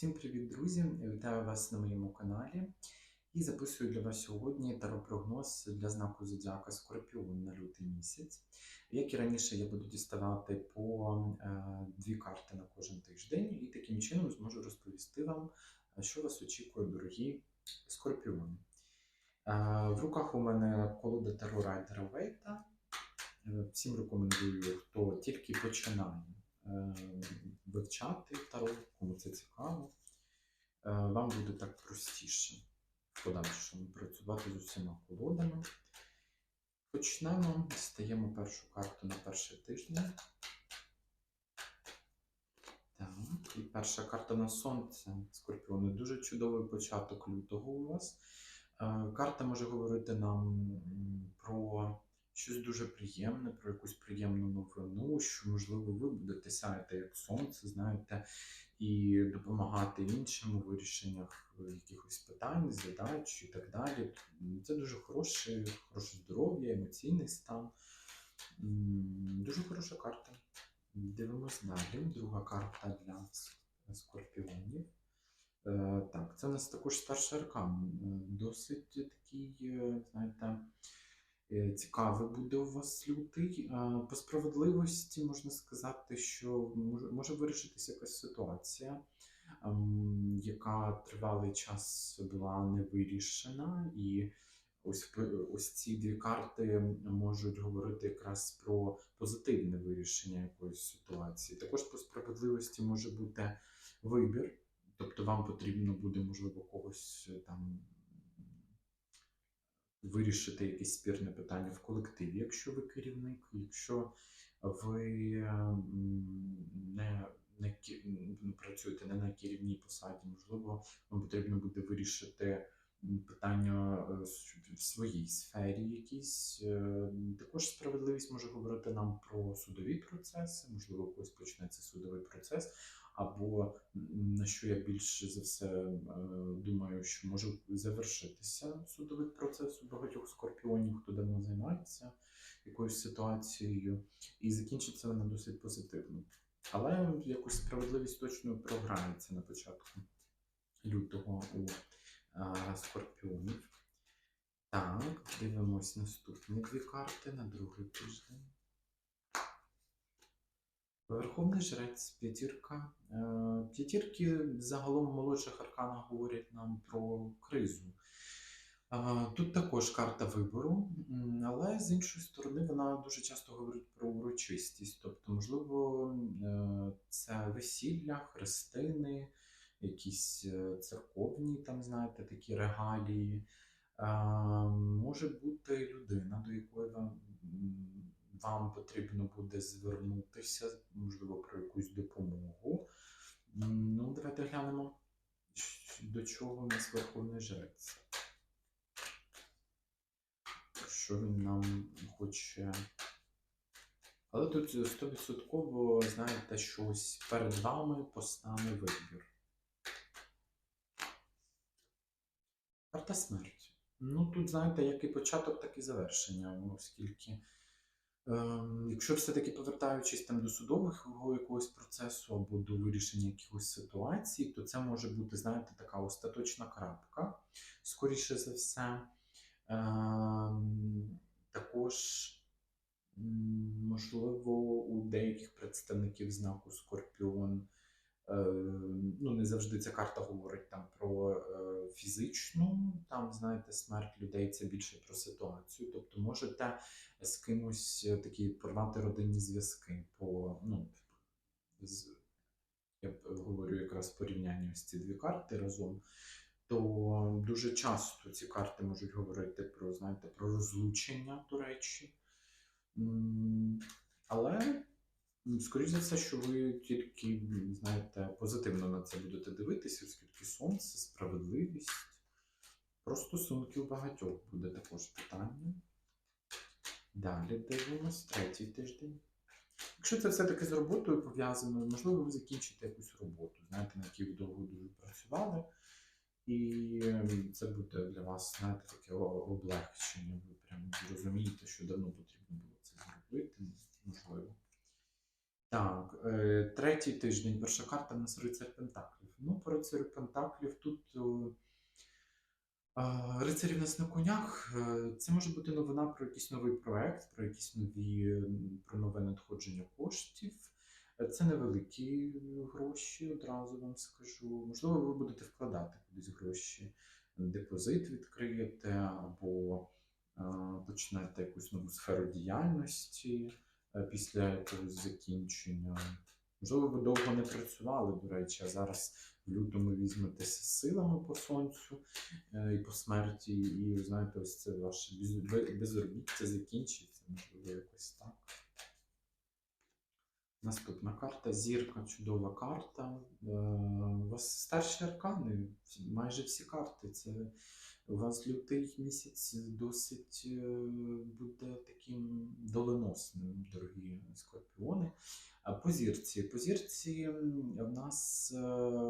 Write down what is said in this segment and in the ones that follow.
Всім привіт, друзі! Вітаю вас на моєму каналі. І записую для вас сьогодні таропрогноз для знаку Зодіака Скорпіон на лютий місяць. Як і раніше, я буду діставати по е, дві карти на кожен тиждень, і таким чином зможу розповісти вам, е, що вас очікує, дорогі скорпіони. Е, в руках у мене колода Таро Райдера Вейта. Всім рекомендую, хто тільки починає вивчати таро, кому це цікаво, е, вам буде так простіше в подальшому працювати з усіма колодами. Почнемо, дістаємо першу карту на перший тиждень. Так, і перша карта на сонце. Скорпіони. Дуже чудовий початок лютого у вас. Е, Карта може говорити нам про щось дуже приємне, про якусь приємну новину, що, можливо, ви будете сяяти як сонце, знаєте, і допомагати іншим у вирішеннях е, якихось питань, задач і так далі. Це дуже хороше, хороше здоров'я, емоційний стан. Дуже хороша карта. Дивимось далі. Друга карта для скорпіонів. Е, Так, це у нас також старший аркан. Е, Досить такий, знаєте, цікавий буде у вас лютий. Е, По справедливості можна сказати, що може, вирішитися якась ситуація, ем, яка тривалий час була не вирішена, і ось, ось ці дві карти можуть говорити якраз про позитивне вирішення якоїсь ситуації. Також по справедливості може бути вибір. Тобто вам потрібно буде, можливо, когось е, там вирішити якесь спірне питання в колективі, якщо ви керівник, якщо ви е, не, не працюєте не на керівній посаді, можливо, вам потрібно буде вирішити питання е, в своїй сфері якісь. Е, Також справедливість може говорити нам про судові процеси, можливо, когось почнеться судовий процес, або на що я більше за все е, думаю, що може завершитися судовий процес у багатьох скорпіонів, хто давно займається якоюсь ситуацією, і закінчиться вона досить позитивно. Але якось справедливість точно програється на початку лютого у е, скорпіонів. Так, дивимось наступні дві карти на другий тиждень. Верховний жрець, п'ятірка. Е, П'ятірки загалом в молодших арканах говорять нам про кризу. Е, Тут також карта вибору, але з іншої сторони вона дуже часто говорить про урочистість. Тобто, можливо, е, це весілля, хрестини, якісь церковні, там, знаєте, такі регалії. Може бути людина, до якої вам, вам потрібно буде звернутися, можливо, про якусь допомогу. Ну, давайте глянемо, до чого у нас Верховний Жрець. Що він нам хоче. Але тут 100% знаєте, що ось перед вами постане вибір. Карта смерті. Ну, тут, знаєте, як і початок, так і завершення, оскільки, якщо все-таки повертаючись там до судового якогось процесу або до вирішення якихось ситуацій, то це може бути, знаєте, така остаточна крапка, скоріше за все. Ем, також, можливо, у деяких представників знаку Скорпіон. Е, Ну, не завжди ця карта говорить там про е, фізичну, там, знаєте, смерть людей це більше про ситуацію. Тобто можете з кимось е, такі порвати родинні зв'язки по, ну, з, я говорю якраз порівнянні ось ці дві карти разом то дуже часто ці карти можуть говорити про, знаєте, про розлучення, до речі. Але, м, скоріш за все, що ви тільки, знаєте, позитивно на це будете дивитися, оскільки сонце, справедливість. Про стосунки у багатьох буде також питання. Далі дивимось, третій тиждень. Якщо це все-таки з роботою пов'язано, можливо, ви закінчите якусь роботу, знаєте, на якій ви довго дуже працювали. І ем, це буде для вас, знаєте, таке облегчення. Ви прямо зрозумієте, що давно потрібно було це зробити, можливо. Так, е, третій тиждень, перша карта в нас рицар Пентаклів. Ну, по рицарю Пентаклів тут е, рицарі в нас на конях. Е, Це може бути новина про якийсь новий проект, про якісь нові про нове надходження коштів. Це невеликі гроші, одразу вам скажу. Можливо, ви будете вкладати кудись гроші, депозит відкриєте або почнете якусь нову сферу діяльності після якогось закінчення. Можливо, ви довго не працювали, до речі, а зараз в лютому візьметеся силами по сонцю е, і по смерті, і знаєте, ось це ваше безробіття закінчиться, можливо, якось так. Наступна карта зірка, чудова карта. Е, У вас старші аркани, майже всі карти. Це у вас лютий місяць досить е, буде таким доленосним, дорогі скорпіони. По зірці. В нас е,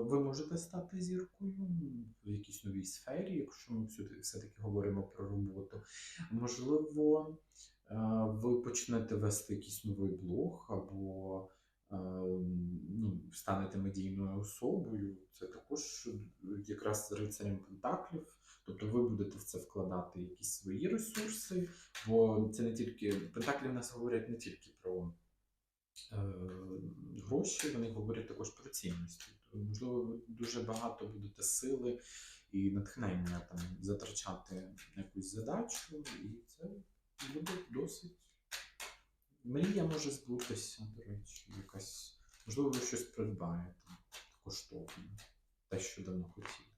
ви можете стати зіркою в якійсь новій сфері, якщо ми все-таки говоримо про роботу. Можливо, е, ви почнете вести якийсь новий блог або е, ну, станете медійною особою. Це також якраз рицарем Пентаклів. Тобто ви будете в це вкладати якісь свої ресурси, бо це не тільки Пентаклі в нас говорять не тільки про гроші, вони говорять також про цінності. Можливо, ви дуже багато будете сили і натхнення там затрачати якусь задачу, і це буде досить. Мрія може збутися, до речі, якась. Можливо, ви щось придбаєте коштовне, те, що давно хотіли.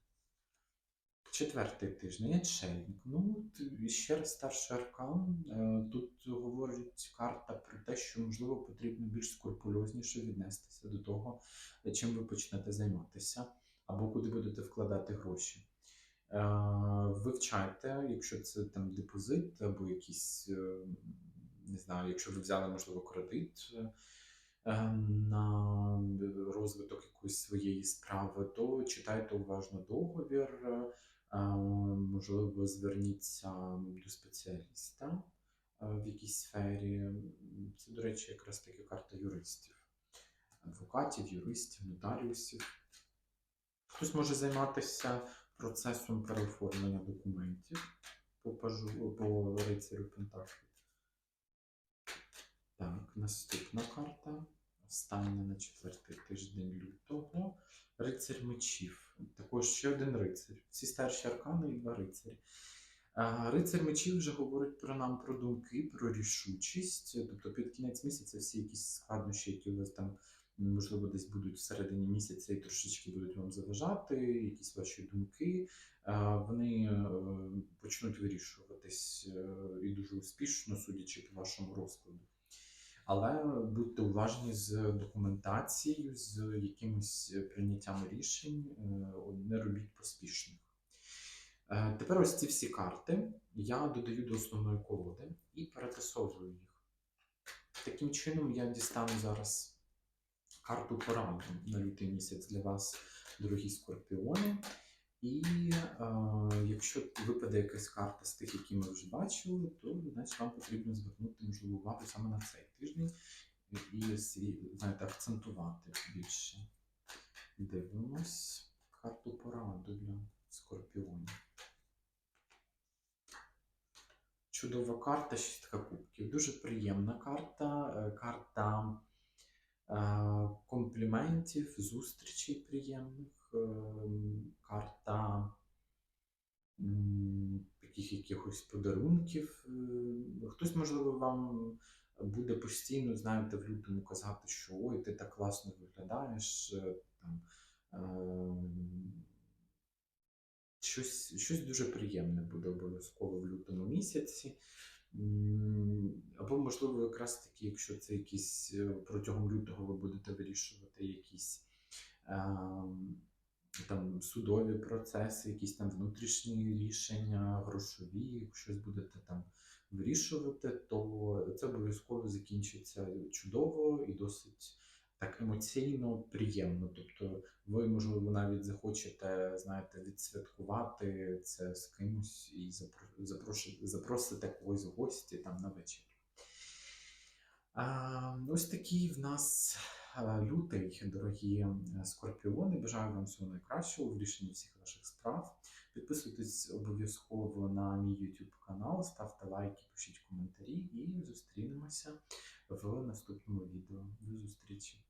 Четвертий тиждень, отшельник. Ну, т- ще раз старший аркан. Е, Тут говорить карта про те, що можливо потрібно більш скрупульозніше віднестися до того, чим ви почнете займатися, або куди будете вкладати гроші. Е, Вивчайте, якщо це там депозит, або якісь, е, не знаю, якщо ви взяли, можливо, кредит на розвиток якоїсь своєї справи, то читайте уважно договір. Можливо, зверніться до спеціаліста в якійсь сфері. Це, до речі, якраз таки карта юристів, адвокатів, юристів, нотаріусів. Хтось може займатися процесом переоформлення документів по, пажу, по рицарю Пентаклів. Так, наступна карта. Остання на четвертий тиждень лютого. Рицарь мечів. Також ще один рицар. Всі старші аркани і два рицарі. А, Рицар мечів вже говорить про нам про думки, про рішучість. Тобто під кінець місяця всі якісь складнощі, які у вас там, можливо, десь будуть всередині місяця і трошечки будуть вам заважати, якісь ваші думки, вони е, почнуть вирішуватись е, і дуже успішно, судячи по вашому розкладу. Але будьте уважні з документацією, з якимось прийняттям рішень, е, не робіть поспішних. Е, Тепер ось ці всі карти я додаю до основної колоди і перетасовую їх. Таким чином я дістану зараз карту пораду на лютий місяць для вас, дорогі скорпіони. І е, якщо випаде якась карта з тих, які ми вже бачили, то значить вам потрібно звернути можливо увагу саме на цей тиждень і знаєте, акцентувати більше. Дивимось карту пораду для скорпіонів. Чудова карта, шістка кубків. Дуже приємна карта. е, Карта е, компліментів, зустрічей приємних, карта м, таких якихось подарунків. Е, Хтось, можливо, вам буде постійно, знаєте, в лютому казати, що ой, ти так класно виглядаєш. е, Там, е, щось, щось дуже приємне буде обов'язково в лютому місяці. Або, можливо, якраз таки, якщо це якісь е, протягом лютого ви будете вирішувати якісь ем, там судові процеси, якісь там внутрішні рішення, грошові, щось будете там вирішувати, то це обов'язково закінчиться чудово і досить так емоційно приємно. Тобто ви, можливо, навіть захочете, знаєте, відсвяткувати це з кимось і запро- запроши- запросите когось в гості там на вечір. А, Ось такий в нас лютий, дорогі е, скорпіони. Бажаю вам всього найкращого в рішенні всіх ваших справ. Підписуйтесь обов'язково на мій YouTube канал, ставте лайки, пишіть коментарі і зустрінемося в наступному відео. До зустрічі!